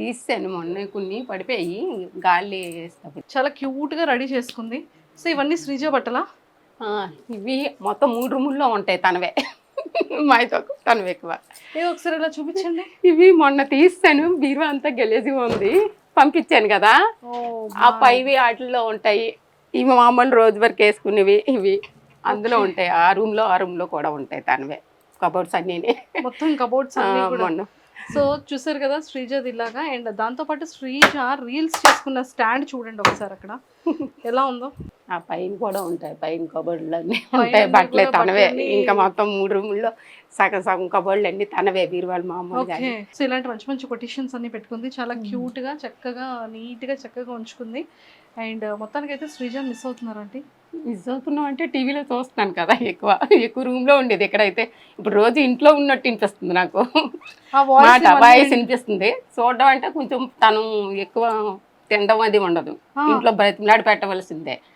తీసాను మొన్న కొన్ని పడిపోయి గాలి వేసినప్పుడు చాలా క్యూట్గా రెడీ చేసుకుంది. సో ఇవన్నీ శ్రీజ బట్టలా? ఇవి మొత్తం మూడు రూముల్లో ఉంటాయి తనవే. మాతో తనవి ఎక్కువ. ఏ ఒకసారి ఇలా చూపించండి. ఇవి మొన్న తీసాను బీరువా అంతా గెలిజిగా ఉంది. పంపించాను కదా. ఆ పైవి వాటిల్లో ఉంటాయి. ఇవి మామూలు రోజు వరకు వేసుకునేవి ఇవి. అందులో ఉంటాయి. ఆ రూమ్లో ఆ రూమ్లో కూడా ఉంటాయి తనవే. కబోర్డ్స్ అన్నీ మొత్తం కబోర్డ్స్ అన్ని కూడా. సో చూసారు కదా శ్రీజది ఇలాగా అండ్ దాంతో పాటు శ్రీజ రీల్స్ చేసుకున్న స్టాండ్ చూడండి ఒకసారి అక్కడ. ఎలా ఉందో? ఆ పైన కూడా ఉంటాయి. పైన కబోర్డులు అన్నీ ఉంటాయి. బట్టలే తనవే. ఇంకా మొత్తం మూడు రూముల్లో సగం సగం కబోర్డులు అన్ని తనవే బీరువాళ్ళు మామూలుగా సో ఇలాంటి మంచి మంచి కొటేషన్స్ అన్ని పెట్టుకుంది. చాలా క్యూట్గా చక్కగా నీట్గా చక్కగా ఉంచుకుంది. అండ్ మొత్తానికి అయితే శ్రీజ మిస్ అవుతున్నారు అంటే మిస్ అవుతున్నాం అంటే టీవీలో చూస్తున్నాను కదా ఎక్కువ. ఎక్కువ రూమ్లో ఉండేది ఎక్కడైతే. ఇప్పుడు రోజు ఇంట్లో ఉన్నట్టు వినిపిస్తుంది నాకు. మాట వాయిస్ వినిపిస్తుంది. చూడడం అంటే కొంచెం తను ఎక్కువ తినడం అది ఉండదు. ఇంట్లో బ్రతిమలాడి పెట్టవలసిందే.